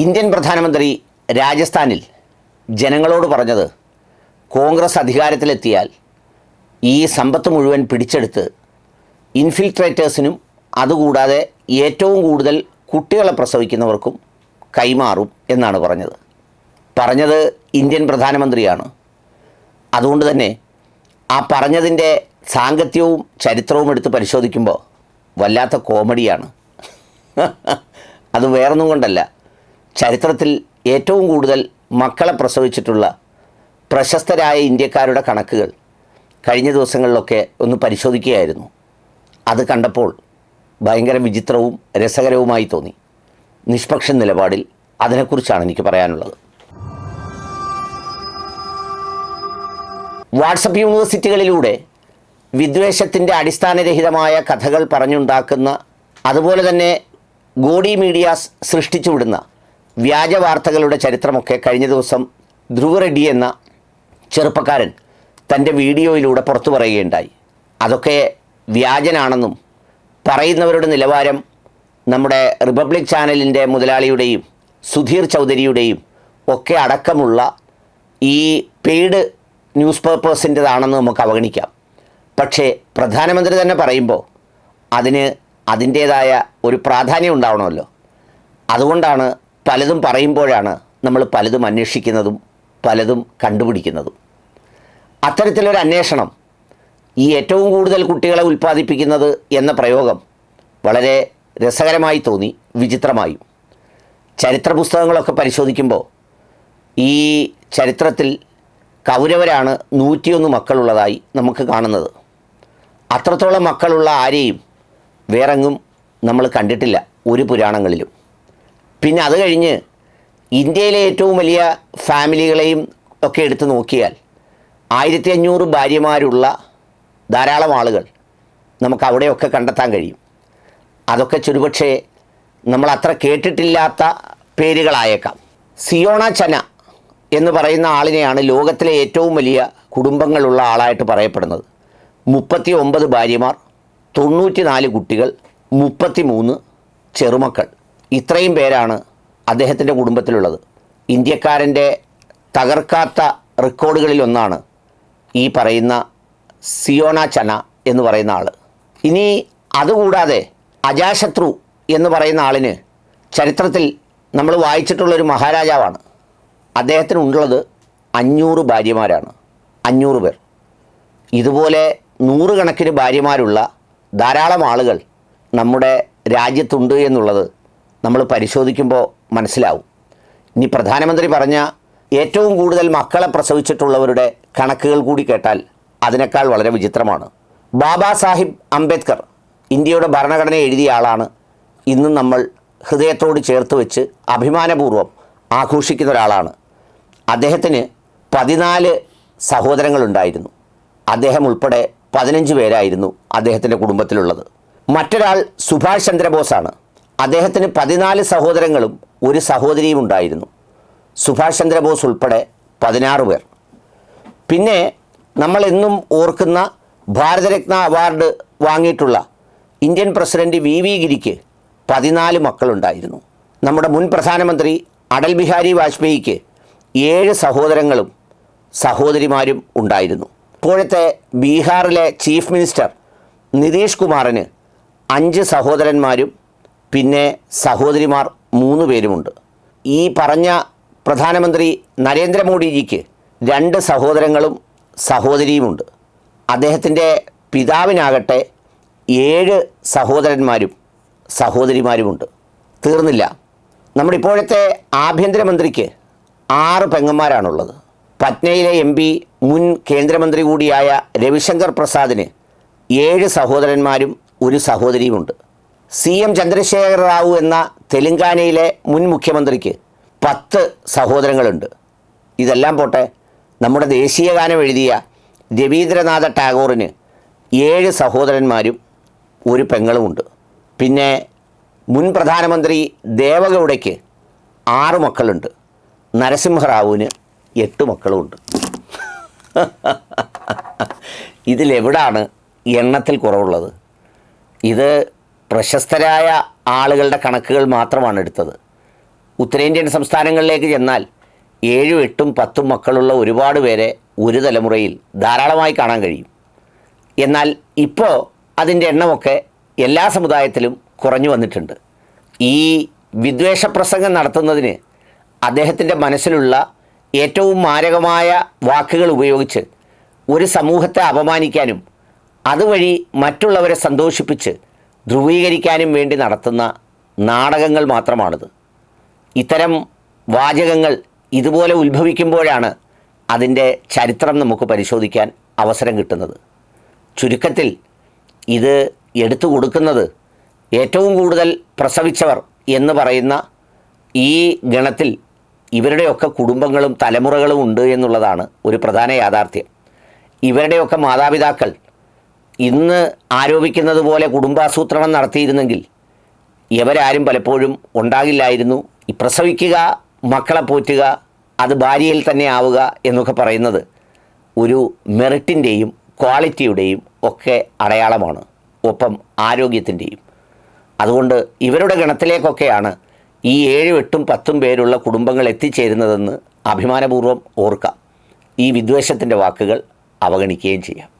Indian പ്രധാനമന്ത്രി രാജസ്ഥാനിൽ ജനങ്ങളോട് പറഞ്ഞത് കോൺഗ്രസ് അധികാരത്തിലെത്തിയാൽ ഈ സമ്പത്ത് മുഴുവൻ പിടിച്ചെടുത്ത് ഇൻഫിൽട്രേറ്റേഴ്സിനും അതുകൂടാതെ ഏറ്റവും കൂടുതൽ കുട്ടികളെ പ്രസവിക്കുന്നവർക്കും കൈമാറും എന്നാണ് പറഞ്ഞത്. പറഞ്ഞത് ഇന്ത്യൻ പ്രധാനമന്ത്രിയാണ്. അതുകൊണ്ട് തന്നെ ആ പറഞ്ഞതിന്റെ സാങ്കത്യവും ചരിത്രവും എടുത്ത് പരിശോധിക്കുമ്പോൾ വല്ലാത്ത കോമഡിയാണ്. അത് വേറൊന്നും കൊണ്ടല്ല. ചരിത്രത്തിൽ ഏറ്റവും കൂടുതൽ മക്കളെ പ്രസവിച്ചിട്ടുള്ള പ്രശസ്തരായ ഇന്ത്യക്കാരുടെ കണക്കുകൾ കഴിഞ്ഞ ദിവസങ്ങളിലൊക്കെ ഒന്ന് പരിശോധിക്കുകയായിരുന്നു. അത് കണ്ടപ്പോൾ ഭയങ്കര വിചിത്രവും രസകരവുമായി തോന്നി. നിഷ്പക്ഷ നിലപാടിൽ അതിനെക്കുറിച്ചാണ് എനിക്ക് പറയാനുള്ളത്. വാട്സപ്പ് യൂണിവേഴ്സിറ്റികളിലൂടെ വിദ്വേഷത്തിന്റെ അടിസ്ഥാനരഹിതമായ കഥകൾ പറഞ്ഞുണ്ടാക്കുന്ന അതുപോലെ തന്നെ ഗോഡി മീഡിയാസ് സൃഷ്ടിച്ചു വിടുന്ന വ്യാജ വാർത്തകളുടെ ചരിത്രമൊക്കെ കഴിഞ്ഞ ദിവസം ധ്രുവ റെഡ്ഡി എന്ന ചെറുപ്പക്കാരൻ തന്റെ വീഡിയോയിലൂടെ പുറത്തു പറയുകയുണ്ടായി. അതൊക്കെ വ്യാജനാണെന്നും പറയുന്നവരുടെ നിലവാരം നമ്മുടെ റിപ്പബ്ലിക് ചാനലിന്റെ മുതലാളിയുടെയും സുധീർ ചൗധരിയുടെയും ഒക്കെ അടക്കമുള്ള ഈ പെയ്ഡ് ന്യൂസ് പേപ്പേഴ്സിന്റെതാണെന്ന് നമുക്ക് അവഗണിക്കാം. പക്ഷേ പ്രധാനമന്ത്രി തന്നെ പറയുമ്പോൾ അതിന് അതിന്റേതായ ഒരു പ്രാധാന്യം ഉണ്ടാവണമല്ലോ. അതുകൊണ്ടാണ് പലതും പറയുമ്പോഴാണ് നമ്മൾ പലതും അന്വേഷിക്കുന്നതും പലതും കണ്ടുപിടിക്കുന്നതും. അത്തരത്തിലൊരു അന്വേഷണം ഈ ഏറ്റവും കൂടുതൽ കുട്ടികളെ ഉൽപ്പാദിപ്പിക്കുന്നത് എന്ന പ്രയോഗം വളരെ രസകരമായി തോന്നി വിചിത്രമായും. ചരിത്ര പുസ്തകങ്ങളൊക്കെ പരിശോധിക്കുമ്പോൾ ഈ ചരിത്രത്തിൽ കൗരവരാണ് നൂറ്റിയൊന്ന് മക്കളുള്ളതായി നമുക്ക് കാണുന്നത്. അത്രത്തോളം മക്കളുള്ള ആരെയും വേറെങ്ങും നമ്മൾ കണ്ടിട്ടില്ല ഒരു പുരാണങ്ങളിലും. പിന്നെ അത് കഴിഞ്ഞ് ഇന്ത്യയിലെ ഏറ്റവും വലിയ ഫാമിലികളെയും ഒക്കെ എടുത്ത് നോക്കിയാൽ ആയിരത്തി അഞ്ഞൂറ് ഭാര്യമാരുള്ള ധാരാളം ആളുകൾ നമുക്ക് അവിടെയൊക്കെ കണ്ടെത്താൻ കഴിയും. അതൊക്കെ ചുരുപക്ഷേ നമ്മൾ അത്ര കേട്ടിട്ടില്ലാത്ത പേരുകളായേക്കാം. സിയോണ ചന എന്ന് പറയുന്ന ആളിനെയാണ് ലോകത്തിലെ ഏറ്റവും വലിയ കുടുംബങ്ങളുള്ള ആളായിട്ട് പറയപ്പെടുന്നത്. മുപ്പത്തി ഒമ്പത് ഭാര്യമാർ തൊണ്ണൂറ്റി നാല് കുട്ടികൾ മുപ്പത്തി മൂന്ന് ചെറുമക്കൾ. ഇത്രയും പേരാണ് അദ്ദേഹത്തിന്റെ കുടുംബത്തിലുള്ളത്. ഇന്ത്യക്കാരന്റെ തകർക്കാത്ത റെക്കോർഡുകളിലൊന്നാണ് ഈ പറയുന്ന സിയോണ ചന എന്ന് പറയുന്ന ആൾ ഇനി അതുകൂടാതെ അജാശത്രു എന്ന് പറയുന്ന ആളിന് ചരിത്രത്തിൽ നമ്മൾ വായിച്ചിട്ടുള്ളൊരു മഹാരാജാവാണ്. അദ്ദേഹത്തിന് ഉള്ളത് അഞ്ഞൂറ് ഭാര്യമാരാണ്. അഞ്ഞൂറ് പേർ. ഇതുപോലെ നൂറുകണക്കിന് ഭാര്യമാരുള്ള ധാരാളം ആളുകൾ നമ്മുടെ രാജ്യത്തുണ്ട് എന്നുള്ളത് നമ്മൾ പരിശോധിക്കുമ്പോൾ മനസ്സിലാവും. ഇനി പ്രധാനമന്ത്രി പറഞ്ഞ ഏറ്റവും കൂടുതൽ മക്കളെ പ്രസവിച്ചിട്ടുള്ളവരുടെ കണക്കുകൾ കൂടി കേട്ടാൽ അതിനേക്കാൾ വളരെ വിചിത്രമാണ്. ബാബാ സാഹിബ് അംബേദ്കർ ഇന്ത്യയുടെ ഭരണഘടന എഴുതിയ ആളാണ്. ഇന്നും നമ്മൾ ഹൃദയത്തോട് ചേർത്ത് വെച്ച് അഭിമാനപൂർവം ആഘോഷിക്കുന്ന ഒരാളാണ്. അദ്ദേഹത്തിന് പതിനാല് സഹോദരങ്ങളുണ്ടായിരുന്നു. അദ്ദേഹം ഉൾപ്പെടെ പതിനഞ്ച് പേരായിരുന്നു അദ്ദേഹത്തിന്റെ കുടുംബത്തിലുള്ളത്. മറ്റൊരാൾ സുഭാഷ് ചന്ദ്രബോസാണ്. അദ്ദേഹത്തിന് പതിനാല് സഹോദരങ്ങളും ഒരു സഹോദരിയും ഉണ്ടായിരുന്നു. സുഭാഷ് ചന്ദ്രബോസ് ഉൾപ്പെടെ പതിനാറ് പേർ. പിന്നെ നമ്മൾ എന്നും ഓർക്കുന്ന ഭാരതരത്ന അവാർഡ് വാങ്ങിയിട്ടുള്ള ഇന്ത്യൻ പ്രസിഡന്റ് വി വി ഗിരിക്ക് പതിനാല് മക്കളുണ്ടായിരുന്നു. നമ്മുടെ മുൻ പ്രധാനമന്ത്രി അടൽ ബിഹാരി വാജ്പേയിക്ക് ഏഴ് സഹോദരങ്ങളും സഹോദരിമാരും ഉണ്ടായിരുന്നു. ഇപ്പോഴത്തെ ബീഹാറിലെ ചീഫ് മിനിസ്റ്റർ നിതീഷ് കുമാറിന് അഞ്ച് സഹോദരന്മാരും പിന്നെ സഹോദരിമാർ മൂന്ന് പേരുമുണ്ട്. ഈ പറഞ്ഞ പ്രധാനമന്ത്രി നരേന്ദ്രമോദിജിക്ക് രണ്ട് സഹോദരങ്ങളും സഹോദരിയുമുണ്ട്. അദ്ദേഹത്തിന്റെ പിതാവിനാകട്ടെ ഏഴ് സഹോദരന്മാരും സഹോദരിമാരുമുണ്ട്. തീർന്നില്ല. നമ്മുടെ ഇപ്പോഴത്തെ ആഭ്യന്തരമന്ത്രിക്ക് ആറ് പെങ്ങന്മാരാണുള്ളത്. പറ്റ്നയിലെ എം പി മുൻ കേന്ദ്രമന്ത്രി കൂടിയായ രവിശങ്കർ പ്രസാദിന് ഏഴ് സഹോദരന്മാരും ഒരു സഹോദരിയുമുണ്ട്. സി എം ചന്ദ്രശേഖര റാവു എന്ന തെലങ്കാനയിലെ മുൻ മുഖ്യമന്ത്രിക്ക് പത്ത് സഹോദരങ്ങളുണ്ട്. ഇതെല്ലാം പോട്ടെ നമ്മുടെ ദേശീയ ഗാനം എഴുതിയ രവീന്ദ്രനാഥ ടാഗോറിന് ഏഴ് സഹോദരന്മാരും ഒരു പെങ്ങളുമുണ്ട്. പിന്നെ മുൻ പ്രധാനമന്ത്രി ദേവഗൗഡയ്ക്ക് ആറ് മക്കളുണ്ട്. നരസിംഹറാവുവിന് എട്ട് മക്കളുമുണ്ട്. ഇതിലെവിടാണ് എണ്ണത്തിൽ കുറവുള്ളത്? ഇത് പ്രശസ്തരായ ആളുകളുടെ കണക്കുകൾ മാത്രമാണ് എടുത്തത്. ഉത്തരേന്ത്യൻ സംസ്ഥാനങ്ങളിലേക്ക് ചെന്നാൽ ഏഴും എട്ടും പത്തും മക്കളുള്ള ഒരുപാട് പേരെ ഒരു തലമുറയിൽ ധാരാളമായി കാണാൻ കഴിയും. എന്നാൽ ഇപ്പോൾ അതിന്റെ എണ്ണമൊക്കെ എല്ലാ സമുദായത്തിലും കുറഞ്ഞു വന്നിട്ടുണ്ട്. ഈ വിദ്വേഷ പ്രസംഗം നടത്തുന്നതിന് അദ്ദേഹത്തിന്റെ മനസ്സിലുള്ള ഏറ്റവും മാരകമായ വാക്കുകൾ ഉപയോഗിച്ച് ഒരു സമൂഹത്തെ അപമാനിക്കാനും അതുവഴി മറ്റുള്ളവരെ സന്തോഷിപ്പിച്ച് ധ്രുവീകരിക്കാനും വേണ്ടി നടത്തുന്ന നാടകങ്ങൾ മാത്രമാണിത്. ഇത്തരം വാചകങ്ങൾ ഇതുപോലെ ഉത്ഭവിക്കുമ്പോഴാണ് അതിന്റെ ചരിത്രം നമുക്ക് പരിശോധിക്കാൻ അവസരം കിട്ടുന്നത്. ചുരുക്കത്തിൽ ഇത് എടുത്തു കൊടുക്കുന്നത് ഏറ്റവും കൂടുതൽ പ്രസവിച്ചവർ എന്ന് പറയുന്ന ഈ ഗണത്തിൽ ഇവരുടെയൊക്കെ കുടുംബങ്ങളും തലമുറകളും ഉണ്ട് എന്നുള്ളതാണ് ഒരു പ്രധാന യാഥാർത്ഥ്യം. ഇവരുടെയൊക്കെ മാതാപിതാക്കൾ ഇന്ന് ആരോപിക്കുന്നത് പോലെ കുടുംബാസൂത്രണം നടത്തിയിരുന്നെങ്കിൽ ഇവരാരും പലപ്പോഴും ഉണ്ടാകില്ലായിരുന്നു. ഈ പ്രസവിക്കുക മക്കളെ പോറ്റുക അത് ഭാര്യയിൽ തന്നെ ആവുക എന്നൊക്കെ പറയുന്നത് ഒരു മെറിറ്റിന്റെയും ക്വാളിറ്റിയുടെയും ഒക്കെ അടയാളമാണ്. ഒപ്പം ആരോഗ്യത്തിന്റെയും അതുകൊണ്ട് ഇവരുടെ ഗണത്തിലേക്കൊക്കെയാണ് ഈ ഏഴും എട്ടും പത്തും പേരുള്ള കുടുംബങ്ങൾ എത്തിച്ചേരുന്നതെന്ന് അഭിമാനപൂർവം ഓർക്കാം. ഈ വിദ്വേഷത്തിന്റെ വാക്കുകൾ അവഗണിക്കുകയും ചെയ്യാം.